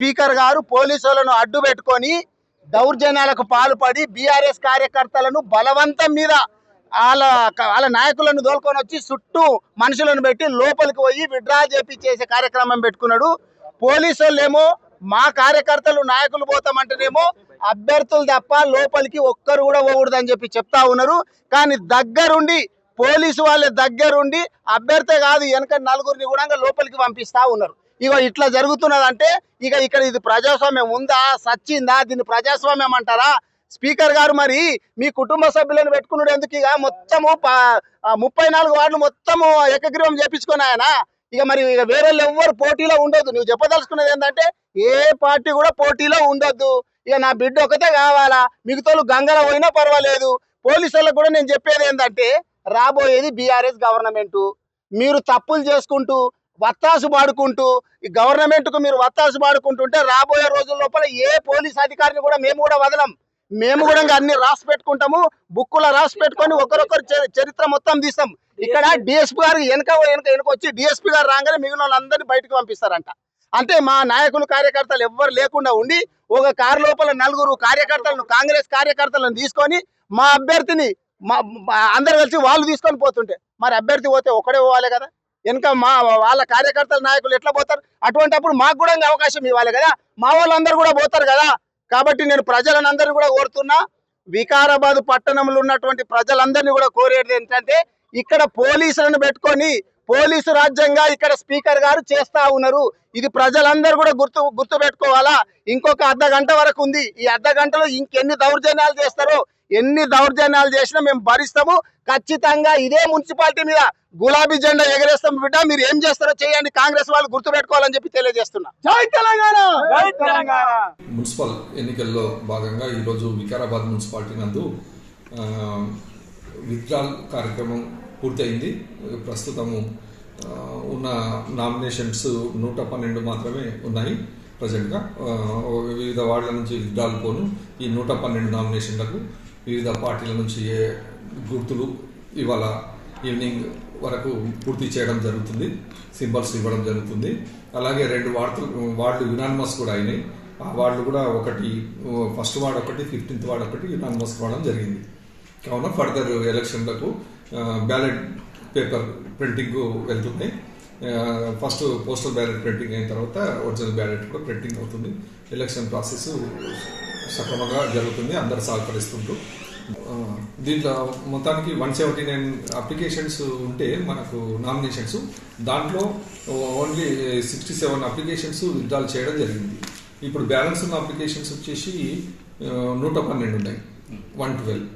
Speaker గారు పోలీసులను అడ్డు పెట్టుకొని దౌర్జన్యాలకు పాల్పడి బీఆర్ఎస్ కార్యకర్తలను బలవంతం మీద వాళ్ళ వాళ్ళ నాయకులను దోలుకొని వచ్చి చుట్టూ మనుషులను పెట్టి లోపలికి పోయి విడ్రా చేపి చేసే కార్యక్రమం పెట్టుకున్నాడు. పోలీసులు మా కార్యకర్తలు నాయకులు పోతామంటేనేమో అభ్యర్థులు తప్ప లోపలికి ఒక్కరు కూడా పోకూడదని చెప్పి చెప్తా ఉన్నారు. కానీ దగ్గరుండి పోలీసు వాళ్ళ దగ్గరుండి అభ్యర్థి కాదు వెనక నలుగురిని కూడా లోపలికి పంపిస్తా ఉన్నారు. ఇక ఇట్లా జరుగుతున్నదంటే ఇక ఇక్కడ ఇది ప్రజాస్వామ్యం ఉందా? సచ్చిందా? దీన్ని ప్రజాస్వామ్యం అంటారా? స్పీకర్ గారు మరి మీ కుటుంబ సభ్యులను పెట్టుకున్నాడు ఎందుకు ఇక మొత్తము ప- ముప్పై నాలుగు వార్డులు మొత్తము ఏకగ్రీవం చేపించుకుని ఆయన. ఇక మరి ఇక వేరే ఎవ్వరు పోటీలో ఉండొద్దు. నువ్వు చెప్పదలుచుకున్నది ఏంటంటే ఏ పార్టీ కూడా పోటీలో ఉండొద్దు. ఇక నా బిడ్డ ఒకతే కావాలా? మిగతాలు గంగల పోయినా పర్వాలేదు. పోలీసులకు కూడా నేను చెప్పేది ఏంటంటే రాబోయేది బీఆర్ఎస్ గవర్నమెంట్. మీరు తప్పులు చేసుకుంటూ వత్తాసు పాడుకుంటూ ఈ గవర్నమెంట్కు మీరు వత్తాసు పాడుకుంటుంటే రాబోయే రోజుల లోపల ఏ పోలీస్ అధికారిని కూడా మేము కూడా వదలం. మేము కూడా అన్ని రాసి పెట్టుకుంటాము బుక్కులో రాసి పెట్టుకొని ఒకరొకరు చరి- చరిత్ర మొత్తం తీస్తాం. ఇక్కడ డిఎస్పీ గారు వెనక వెనక వెనక వచ్చి డిఎస్పీ గారు రాగానే మిగిలిన వాళ్ళందరినీ బయటకు పంపిస్తారంట. అంటే మా నాయకులు కార్యకర్తలు ఎవ్వరు లేకుండా ఉండి ఒక కారు లోపల నలుగురు కార్యకర్తలను కాంగ్రెస్ కార్యకర్తలను తీసుకొని మా అభ్యర్థిని మా మా- అందరు కలిసి వాళ్ళు తీసుకొని పోతుంటే. మరి అభ్యర్థి పోతే ఒకడే పోవాలి కదా? వెనక మా వాళ్ళ కార్యకర్తల నాయకులు ఎట్లా పోతారు? అటువంటిప్పుడు మాకు కూడా ఇంకా అవకాశం ఇవ్వాలి కదా. మా వాళ్ళందరూ కూడా పోతారు కదా. కాబట్టి నేను ప్రజలందరినీ కూడా కోరుతున్నా వికారాబాద్ పట్టణంలో ఉన్నటువంటి ప్రజలందరినీ కూడా కోరేది ఏంటంటే ఇక్కడ పోలీసులను పెట్టుకొని పోలీసు రాజ్యంగా ఇక్కడ స్పీకర్ గారు చేస్తా ఉన్నారు. ఇది ప్రజలందరూ కూడా గుర్తు గుర్తు పెట్టుకోవాలా ఇంకొక అర్ధ గంట వరకు ఉంది. ఈ అర్ధ గంటలో ఇంకెన్ని దౌర్జన్యాలు చేస్తారో ఎన్ని దౌర్జన్యాలు చేసినా మేము భరిస్తాము. ఖచ్చితంగా ఇదే మున్సిపాలిటీ మీద గులాబీ జెండా ఎగరేస్తాం బిడ్డ. మీరు ఏం చేస్తారో చేయండి. కాంగ్రెస్ వాళ్ళు గుర్తు పెట్టుకోవాలని చెప్పి తెలియజేస్తున్నా. జై తెలంగాణ! జై తెలంగాణ! మున్సిపల్ ఎన్నికల్లో భాగంగా ఈరోజు వికారాబాద్ మున్సిపాలిటీ నందు ఆ, విత్డ్రాల్ కార్యక్రమం పూర్తయింది. ప్రస్తుతము ఉన్న నామినేషన్స్ నూట పన్నెండు మాత్రమే ఉన్నాయి ప్రజెంట్గా. వివిధ వార్డుల నుంచి విత్డ్రాల్ పోను. ఈ నూట పన్నెండు నామినేషన్లకు వివిధ పార్టీల నుంచి ఏ గుర్తులు ఇవాళ ఈవినింగ్ వరకు పూర్తి చేయడం జరుగుతుంది సింబల్స్ ఇవ్వడం జరుగుతుంది. అలాగే రెండు వార్డులు వార్డులు యునానిమస్ కూడా అయినాయి. ఆ వార్డులు కూడా ఒకటి ఫస్ట్ వార్డ్ ఒకటి ఫిఫ్టీన్త్ వార్డ్ ఒకటి యునానిమస్ కావడం జరిగింది. కావున ఫర్దర్ ఎలక్షన్లకు బ్యాలెట్ పేపర్ ప్రింటింగ్ వెళ్తున్నాయి. ఫస్ట్ పోస్టల్ బ్యాలెట్ ప్రింటింగ్ అయిన తర్వాత ఒరిజినల్ బ్యాలెట్ కూడా ప్రింటింగ్ అవుతుంది. ఎలక్షన్ ప్రాసెస్ సక్రమంగా జరుగుతుంది అందరు సహకరిస్తుంటూ. దీంట్లో మొత్తానికి వన్ సెవెంటీ నైన్ అప్లికేషన్స్ ఉంటే మనకు నామినేషన్స్. దాంట్లో only sixty seven applications withdrawal చేయడం జరిగింది. ఇప్పుడు బ్యాలెన్స్ ఉన్న అప్లికేషన్స్ వచ్చేసి నూట పన్నెండు ఉన్నాయి. One twelve.